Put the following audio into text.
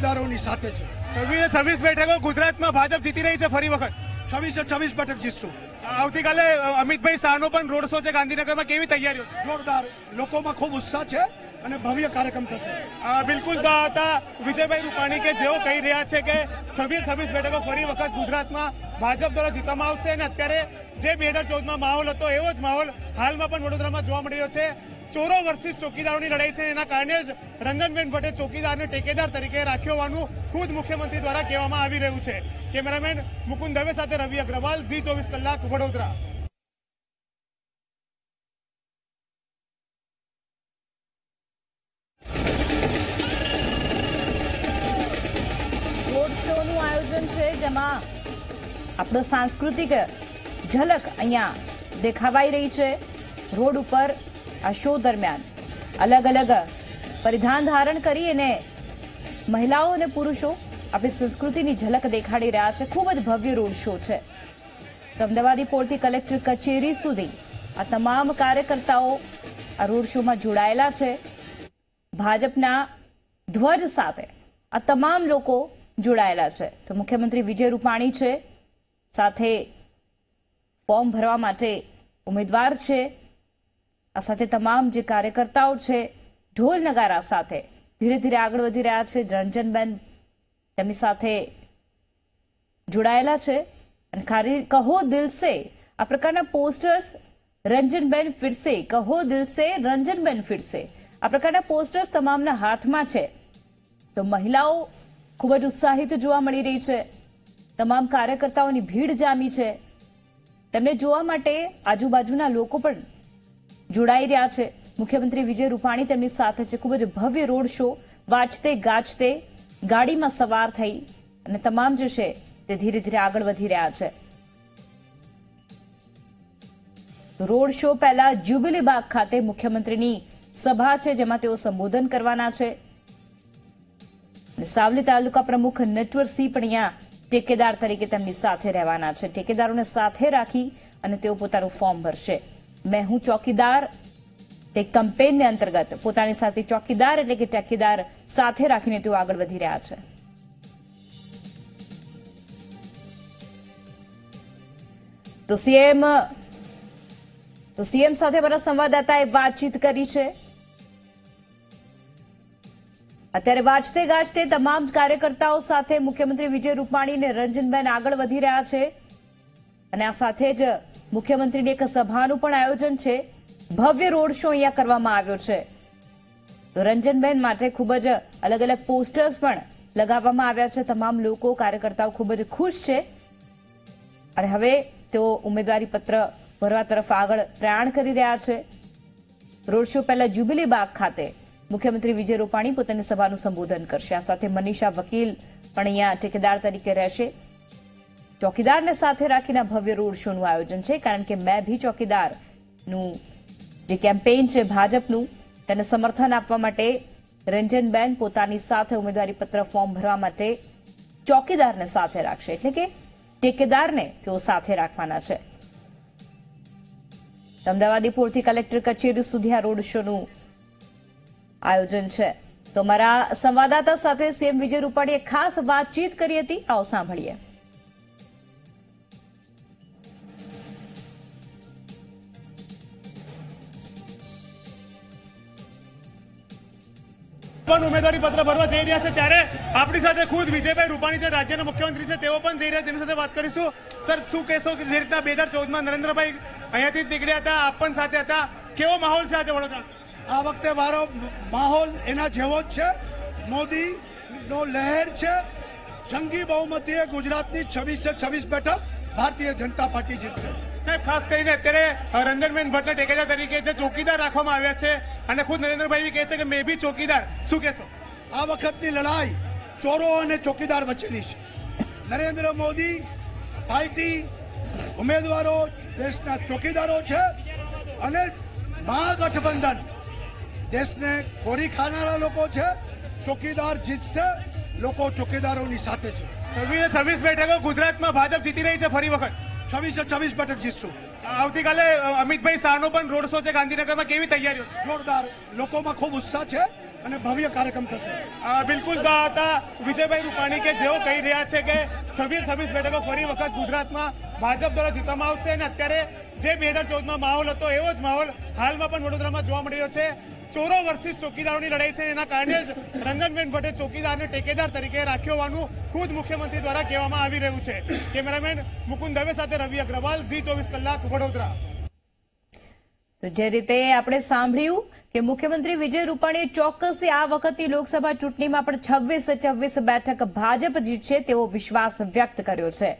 ચોકીદારોની સાથે છે. છવ્વીસે છવ્વીસ બેઠકો ગુજરાતમાં ભાજપ જીતી રહી છે ફરી વખત. છવ્વીસે છવ્વીસ બેઠક જીતશું. આવતીકાલે અમિતભાઈ શાહનો પણ રોડ શો છે ગાંધીનગરમાં. કેવી તૈયારીઓ? જોરદાર. લોકોમાં ખૂબ ઉત્સાહ છે અને ભવ્ય કાર્યક્રમ થશે. બિલકુલ હતા વિજયભાઈ રૂપાણી કે જેઓ કહી રહ્યા છે કે છવ્વીસ છવ્વીસ બેઠકો ફરી વખત ગુજરાતમાં ભાજપ દ્વારા જીતવામાં આવશે. અને અત્યારે જે બે હજાર ચૌદમાં માહોલ હતો એવો જ માહોલ હાલમાં પણ વડોદરામાં જોવા મળી રહ્યો છે. ચોરો વર્સિસ ચોકીદારોની લડાઈ છે એના કારણે જ રંગનબેન ભટ્ટે ચોકીદારને ટેકેદાર તરીકે રાખ્યો હોવાનું ખુદ મુખ્યમંત્રી દ્વારા કહેવામાં આવી રહ્યું છે. કેમેરામેન મુકુંદ દવે સાથે રવિ અગ્રવાલ, ઝી ચોવીસ કલાક, વડોદરા. છે જેમાં આપણો સાંસ્કૃતિક ઝલક અહીંયા દેખાવાઈ રહી છે. રોડ ઉપર આ શો દરમિયાન અલગ અલગ પરિધાન ધારણ કરી અને મહિલાઓ અને પુરુષો આપણી સંસ્કૃતિની ઝલક દેખાડી રહ્યા છે. ખૂબ જ ભવ્ય રોડ શો છે. અમદાવાદી પોળથી કલેક્ટર કચેરી સુધી આ તમામ કાર્યકર્તાઓ આ રોડ શોમાં જોડાયેલા છે. ભાજપના ધ્વજ સાથે આ તમામ લોકો જોડાયેલા છે. તો મુખ્યમંત્રી વિજય રૂપાણી છે. સાથે ફોર્મ ભરવા માટે ઉમેદવાર છે. આ સાથે તમામ જે કાર્યકર્તાઓ છે, ઢોલ નગારા સાથે ધીરે ધીરે આગળ વધી રહ્યા છે. રંજનબેન તેમની સાથે જોડાયેલા છે. અને ખારી કહો દિલ સે, આ પ્રકારના પોસ્ટર્સ રંજનબેન ફિરસે કહો દિલ સે રંજનબેન ફિરસે આ પ્રકારના પોસ્ટર્સ તમામના હાથમાં છે. તો મહિલાઓ ખૂબ જ ઉત્સાહિત જોવા મળી રહી છે. તમામ કાર્યકર્તાઓની ભીડ જામી છે. તેમને જોવા માટે આજુબાજુના લોકો પણ જોડાઈ રહ્યા છે. મુખ્યમંત્રી વિજય રૂપાણી તેમની સાથે છે. ખૂબ જ ભવ્ય રોડ શો. વાંચતે ગાજતે ગાડીમાં સવાર થઈ અને તમામ જે છે તે ધીરે ધીરે આગળ વધી રહ્યા છે. રોડ શો પહેલા જ્યુબિલી બાગ ખાતે મુખ્યમંત્રીની સભા છે, જેમાં તેઓ સંબોધન કરવાના છે. સાવલી તાલુકા પ્રમુખ નટવરસિંહ પણ ટેકેદાર તરીકે તેમની સાથે રહેવાના છે. ટેકેદારોને સાથે રાખી અને તેઓ પોતાનું ફોર્મ ભરશે. મેં હું ચોકીદાર તે કમ્પેનને અંતર્ગત પોતાની સાથે ચોકીદાર એટલે કે ટેકીદાર સાથે રાખીને તેઓ આગળ વધી રહ્યા છે. તો સીએમ તો સીએમ સાથે મારા સંવાદદાતાએ વાતચીત કરી છે. અત્યારે વાંચતે ગાજતે તમામ કાર્યકર્તાઓ સાથે મુખ્યમંત્રી વિજય રૂપાણી અને રંજનબેન આગળ વધી રહ્યા છે. અને આ સાથે જ મુખ્યમંત્રીની એક સભાનું પણ આયોજન છે. ભવ્ય રોડ શો અહીંયા કરવામાં આવ્યો છે. તો રંજનબેન માટે ખૂબ જ અલગ અલગ પોસ્ટર્સ પણ લગાવવામાં આવ્યા છે. તમામ લોકો, કાર્યકર્તાઓ ખૂબ જ ખુશ છે. અને હવે તેઓ ઉમેદવારી પત્ર ભરવા તરફ આગળ પ્રયાણ કરી રહ્યા છે. રોડ શો પહેલા જ્યુબિલી બાગ ખાતે મુખ્યમંત્રી વિજય રૂપાણી પોતાની સભાનું સંબોધન કરશે. આ સાથે મનીષા વકીલ પણ અહીંયા ઠેકેદાર તરીકે રહેશે. ચોકીદારને સાથે રાખીને ભવ્ય રોડ શોનું આયોજન છે. કારણ કે મેં ભી ચોકીદારનું જે કેમ્પેઇન છે ભાજપનું, તેને સમર્થન આપવા માટે રંજનબેન પોતાની સાથે ઉમેદવારી પત્ર ફોર્મ ભરવા માટે ચોકીદારને સાથે રાખશે. એટલે કે ટેકેદારને તેઓ સાથે રાખવાના છે. અમદાવાદી પોળથી કલેક્ટર કચેરી સુધી આ રોડ શોનું આયોજન છે. તો મારા સંવાદદાતા સાથે સીએમ વિજય રૂપાણીએ ખાસ વાતચીત કરી હતી. આવો સાંભળીએ. પણ ઉમેદવારી પત્ર ભરવા જઈ રહ્યા છે ત્યારે આપણી સાથે ખુદ વિજયભાઈ રૂપાણી છે, રાજ્યના મુખ્યમંત્રી છે, તેઓ પણ જઈ રહ્યા તેની સાથે વાત કરીશું. સર, શું કહેશો કે જે રીતના બે હજાર ચૌદમાં નરેન્દ્રભાઈ અહીંયાથી નીકળ્યા હતા, આપ પણ સાથે હતા. કેવો માહોલ છે આજે વડોદરા? આ વખતે મારો માહોલ એના જેવો જ છે. મોદી નો લહેર છે. જંગી બહુમતીએ ગુજરાતની છવ્વીસે છવ્વીસ બેઠક ભારતીય જનતા પાર્ટી જીતશે. સાહેબ ખાસ કરીને અત્યારે રંજનબેન ભટ્ટને ટેકેદાર તરીકે જે ચોકીદાર રાખવામાં આવ્યા છે અને ખુદ નરેન્દ્રભાઈ બી કહે છે કે મેં બી ચોકીદાર. શું કહેશો? આ વખતની લડાઈ ચોરો અને ચોકીદાર વચ્ચેની છે. નરેન્દ્ર મોદી પાર્ટી ઉમેદવારો દેશના ચોકીદારો છે અને મહાગઠબંધન દેશને કોરી ખાનારા લોકો છે ચોકીદાર જીતશે લોકો ચોકીદારોની સાથે છે. છવ્વીસે છવ્વીસ બેઠકો ગુજરાતમાં ભાજપ જીતી રહી છે ફરી વખત. છવ્વીસે છવ્વીસ બેઠક જીતશું આવતીકાલે અમિતભાઈ શાહનો પણ રોડ શો છે ગાંધીનગરમાં. કેવી તૈયારીઓ? જોરદાર. લોકોમાં ખૂબ ઉત્સાહ છે અને ભવ્ય કાર્યક્રમ થશે. આ બિલકુલ હતા વિજયભાઈ રૂપાણી કે જેઓ કહી રહ્યા છે કે છવ્વીસ છવ્વીસ બેઠકો ફરી વખત ગુજરાતમાં ભાજપ દ્વારા જીતવામાં આવશે અને અત્યારે જે બે હજાર ચૌદમાં માહોલ હતો એવો જ માહોલ હાલમાં પણ વડોદરામાં જોવા મળી રહ્યો છે. ચોરો વર્ષથી ચોકીદારોની લડાઈ છે એના કારણે જ રંજનબેન ભટ્ટે ચોકીદારને ટેકેદાર તરીકે રાખ્યો હોવાનું ખુદ મુખ્યમંત્રી દ્વારા કહેવામાં આવી રહ્યું છે. કેમેરામેન મુકુંદ દવે સાથે રવિ અગ્રવાલ, ઝી ચોવીસ કલાક, વડોદરા. તો જે રીતે આપણે સાંભળ્યું કે મુખ્યમંત્રી વિજય રૂપાણીએ ચોક્કસથી આ વખતની લોકસભા ચૂંટણીમાં પણ છવ્વીસ છવ્વીસ બેઠક ભાજપ જીતશે તેવો વિશ્વાસ વ્યક્ત કર્યો છે.